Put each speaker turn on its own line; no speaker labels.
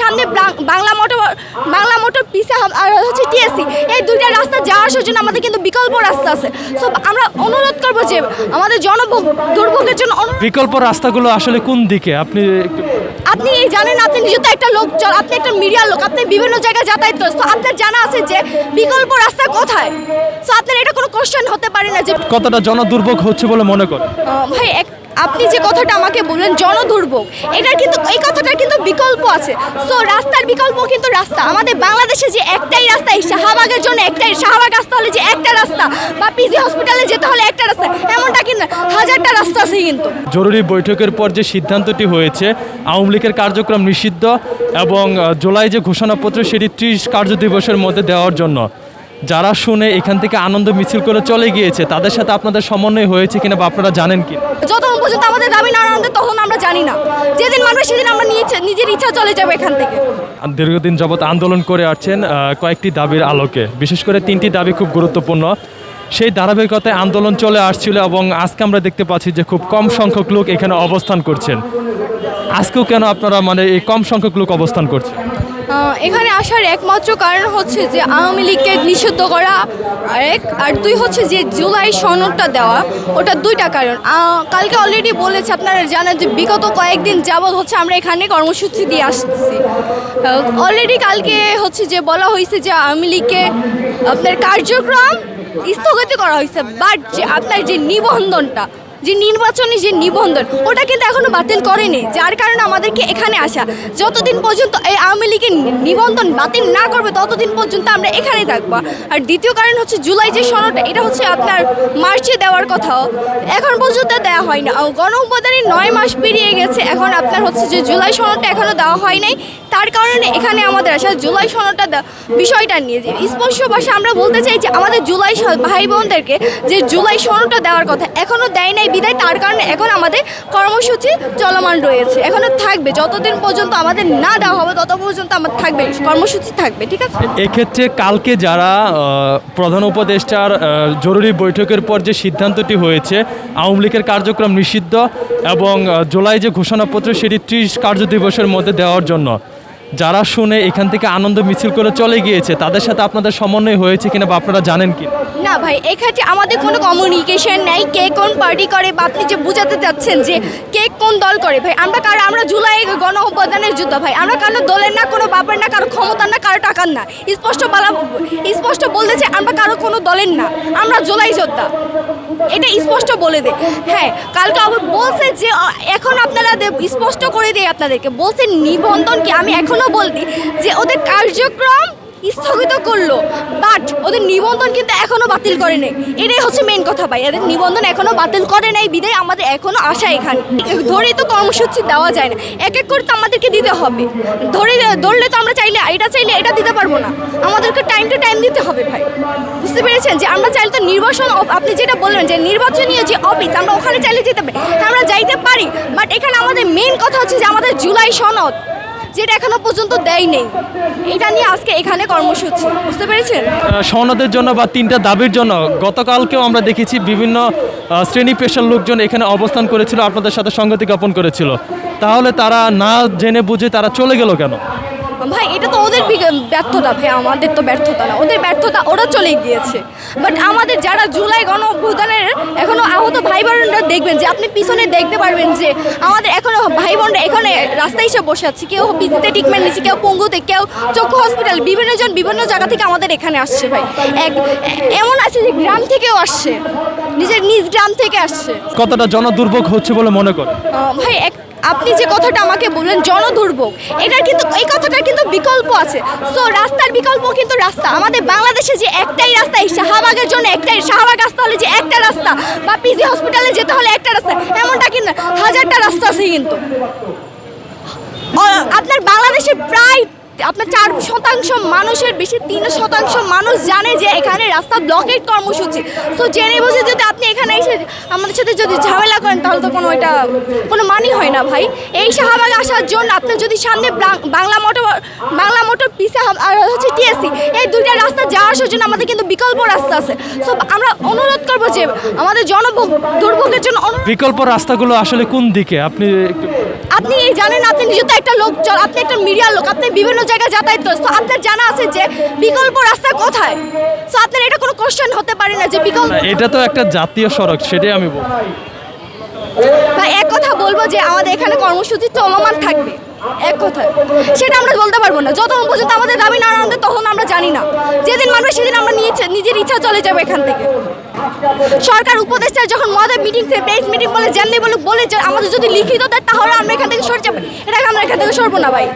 সামনে Bangla motor Bangla motor পিসে আর হচ্ছে টিএসসি এই দুইটা রাস্তা যাওয়া আসার জন্য আমাদের কিন্তু বিকল্প রাস্তা আছে। সো আমরা অনুরোধ করব যে আমাদের জনভোগ দুর্ভোগের জন্য
বিকল্প রাস্তাগুলো আসলে কোন দিকে? আপনি
আপনি জানেন আপনি নিজে তো একটা লোক চল আপনি একটা মিডিয়ার লোক আপনি বিভিন্ন জায়গায় যাতায়াত করেন। তো আপনার জানা আছে যে বিকল্প রাস্তা কোথায়? সো আপনার এটা কোনো কোশ্চেন হতে পারে না যে
কতটা জনদুর্ভোগ হচ্ছে বলে মনে করেন?
ভাই এক আপনি যে কথাটা আমাকে বললেন, জনদুর্ভোগ, এটার কিন্তু, এই কথাটার কিন্তু বিকল্প আছে। সো রাস্তার বিকল্প কিন্তু রাস্তা। আমাদের বাংলাদেশে যে একটাই রাস্তা, এই শাহবাগের জন্য একটাই, শাহবাগ আসতে হলে যে একটা রাস্তা, বা পিজি হসপিটালে যেতে হলে একটা রাস্তা, এমনটা কিন্তু হাজারটা রাস্তা আছে কিন্তু।
জরুরি বৈঠকের পর যে সিদ্ধান্তটি হয়েছে, আওয়ামী লীগের কার্যক্রম নিষিদ্ধ এবং জুলাই যে ঘোষণাপত্র, সেটি ত্রিশ কার্যদিবসের মধ্যে দেওয়ার জন্য। যারা শুনে এখান থেকে আনন্দ মিছিল করে চলে গিয়েছে তাদের সাথে আপনাদের সমন্বয় হয়েছে কিনা বা আপনারা জানেন কি?
যতক্ষণ পর্যন্ত আমাদের দাবি না আনন্দ তখন আমরা জানি না। যেদিন মানবে সেদিন আমরা নিয়ে নিজের ইচ্ছা চলে যাব এখান থেকে।
দীর্ঘদিন যাবৎ আন্দোলন করে আসছেন কয়েকটি দাবির আলোকে। বিশেষ করে তিনটি দাবি খুব গুরুত্বপূর্ণ। সেই ধারাবাহিকতায় আন্দোলন চলে আসছিল এবং আজকে আমরা দেখতে পাচ্ছি যে খুব কম সংখ্যক লোক এখানে অবস্থান করছেন। আজকেও কেন আপনারা মানে এই কম সংখ্যক লোক অবস্থান করছে
আহ, এখানে আসার একমাত্র কারণ হচ্ছে যে আওয়ামী লীগকে নিষিদ্ধ করা এক, আর দুই হচ্ছে যে জুলাই সনদটা দেওয়া, ওটা দুইটা কারণ। কালকে অলরেডি বলেছে, আপনারা জানেন যে বিগত কয়েকদিন যাবৎ হচ্ছে আমরা এখানে কর্মসূচি দিয়ে আসছি। অলরেডি কালকে হচ্ছে যে বলা হয়েছে যে আওয়ামী লীগকে আপনার কার্যক্রম স্থগিত করা হয়েছে বাট যে আপনার যে নিবন্ধনটা যে নির্বাচনী যে নিবন্ধন, ওটা কিন্তু এখনও বাতিল করেনি। যার কারণে আমাদেরকে এখানে আসা। যতদিন পর্যন্ত এই আওয়ামী লীগের নিবন্ধন বাতিল না করবে, ততদিন পর্যন্ত আমরা এখানে থাকব। আর দ্বিতীয় কারণ হচ্ছে জুলাই যে সনদটা এটা হচ্ছে আপনার মার্চে দেওয়ার কথাও। এখন পর্যন্ত দেওয়া হয় না গণ নয় মাস পেরিয়ে গেছে। এখন আপনার হচ্ছে যে জুলাই সনদটা এখনও দেওয়া হয় নাই। তার কারণে এখানে আমাদের আসা জুলাই সনদটা বিষয়টা নিয়ে যে স্পষ্ট ভাষা আমরা বলতে চাই যে আমাদের জুলাই ভাই বোনদেরকে যে জুলাই সনদটা দেওয়ার কথা এখনও দেয় নাই বিদায়, তার কারণে এখন আমাদের কর্মসূচি চলমান রয়েছে। এখনও থাকবে, যতদিন পর্যন্ত আমাদের না দেওয়া হবে, তত পর্যন্ত আমার থাকবে, কর্মসূচি থাকবে, ঠিক আছে?
এক্ষেত্রে কালকে যারা প্রধান উপদেষ্টার জরুরি বৈঠকের পর যে সিদ্ধান্তটি হয়েছে, আওয়ামী লীগের কার্যক্রম নিষিদ্ধ এবং জুলাই যে ঘোষণাপত্র, সেটি ত্রিশ কার্যদিবসের মধ্যে দেওয়ার জন্য। যারা শুনে এখান থেকে আনন্দ মিছিল করে চলে গিয়েছে, তাদের সাথে আপনাদের সমন্বয় হয়েছে কিনা বা আপনারা জানেন কি?
না ভাই, এক্ষেত্রে আমাদের কোনো কমিউনিকেশন নেই, কে কোন পার্টি করে বা আপনি যে বুঝাতে চাচ্ছেন যে কে কোন দল করে ভাই। আমরা কারও, আমরা জুলাই গণ অভ্যুত্থানের যুদ্ধ ভাই। আমরা কারও দলের না, কোনো বাপের না, কারও ক্ষমতার না, কারও টাকার না। স্পষ্ট বলা, স্পষ্ট বলতে আমরা কারও কোনো দলের না। আমরা জুলাই যোদ্ধা। এটা স্পষ্ট বলে দে। হ্যাঁ কালকে আবার বলছে যে এখন আপনারা স্পষ্ট করে দেয় আপনাদেরকে। বলছে নিবন্ধন কি? আমি এখনও বলছি যে ওদের কার্যক্রম স্থগিত করল বাট ওদের নিবন্ধন কিন্তু এখনও বাতিল করে নেই। এটাই হচ্ছে মেন কথা ভাই। এদের নিবন্ধন এখনও বাতিল করে নাই বিদায় আমাদের এখনও আসা এখানে। ধরেই তো কর্মসূচি দেওয়া যায় না। এক এক করে তো আমাদেরকে দিতে হবে। ধরে, ধরলে তো আমরা চাইলে, এটা চাইলে এটা দিতে পারব না। আমাদেরকে টাইম টু টাইম দিতে হবে ভাই। বুঝতে পেরেছেন যে আমরা চাইলে তো নির্বাচন আপনি যেটা বললেন যে নির্বাচনীয় যে অফিস আমরা ওখানে চাইলে যেতে পারি হ্যাঁ, আমরা যাইতে পারি। বাট এখানে আমাদের মেন কথা হচ্ছে যে আমাদের জুলাই সনদ যেটা এখনও পর্যন্ত দেয় নেই। এটা নিয়ে আজকে এখানে কর্মসূচি বুঝতে পেরেছেন?
সনদের জন্য বা তিনটা দাবির জন্য গতকালকেও আমরা দেখেছি বিভিন্ন শ্রেণি পেশার লোকজন এখানে অবস্থান করেছিল আপনাদের সাথে সংগতি জ্ঞাপন করেছিল। তাহলে তারা না জেনে বুঝে তারা চলে গেল কেন?
ভাই এটা তো ওদের ব্যর্থতা ভাই আমাদের তো ব্যর্থতা না। ওদের ব্যর্থতা ওরা চলে গিয়েছে। বাট আমাদের যারা জুলাই গণ অভ্যুত্থানের এখনও আহত ভাই বোনরা দেখবেন যে আপনি পিছনে দেখতে পারবেন যে আমাদের এখনও ভাই বোনরা এখানে রাস্তায় এসে বসে আছে। কেউ পিজিতে ট্রিটমেন্ট নিচ্ছে কেউ পঙ্গুতে কেউ চক্ষু হসপিটাল বিভিন্ন জন বিভিন্ন জায়গা থেকে আমাদের এখানে আসছে ভাই। এক এমন আছে যে গ্রাম থেকেও আসছে। নিজের নিজ গ্রাম থেকে আসছে।
কতটা জনদুর্ভোগ হচ্ছে বলে মনে করেন?
ভাই এক আপনি যে কথাটা আমাকে বললেন, জনদুর্ভোগ, এটার কিন্তু, এই কথাটার কিন্তু বিকল্প আছে। সো রাস্তার বিকল্প কিন্তু রাস্তা। আমাদের বাংলাদেশে যে একটাই রাস্তা, এই শাহবাগের জন্য একটাই, শাহবাগ রাস্তা হলে যে একটা রাস্তা, বা পিজি হসপিটালে যেতে হলে একটা রাস্তা, এমনটা কিন্তু হাজারটা রাস্তা আছে কিন্তু। আপনার বাংলাদেশে প্রায় আপনার চার শতাংশ মানুষের, বেশি তিন শতাংশ মানুষ জানে যে এখানে রাস্তা ব্লকের কর্মসূচি। তো জেনে বুঝে যদি আপনি এখানে এসে আমাদের সাথে যদি ঝামেলা করেন, তাহলে তো কোনো এটা, কোনো মানি হয় না ভাই। এই শাহবাগ আসার জন্য আপনি যদি সামনে বাংলা মোটর বাংলা মোটর পিসে আর হচ্ছে টিএসসি, এই দুইটা রাস্তা যাওয়া আসার জন্য আমাদের কিন্তু বিকল্প রাস্তা আছে। সো আমরা অনুরোধ করব যে আমাদের জনভোগ দুর্ভোগের জন্য
বিকল্প রাস্তাগুলো আসলে কোন দিকে? আপনি একটু
এই জানেন আপনি নিজে তো একটা লোক চল আপনি একটা মিডিয়ার লোক আপনি বিভিন্ন জায়গায় যাতায়াত তো আপনার জানা আছে যে বিকল্প রাস্তা কোথায়? তো আপনার এটা কোনো কোশ্চেন হতে পারে না যে বিকল্প
এটা তো একটা জাতীয় সড়ক সেটাই আমি বলব।
এক কথা বলব যে আমাদের এখানে কর্মসূচি চলমান থাকবে। এক কথা সেটা আমরা বলতে পারব না। যতক্ষণ পর্যন্ত আমাদের দাবি না আনন্দ তখন আমরা জানি না। যেদিন মানবে সেদিন আমরা নিজের ইচ্ছা চলে যাবে এখান থেকে। সরকার উপদেষ্টা যখন মদের মিটিং প্রেস মিটিং বলে যেমনি বলে বলে আমাদের যদি লিখিত দেয়, তাহলে আমরা এখান থেকে সরে যাব। এটাকে আমরা এখান থেকে সরবো না ভাই।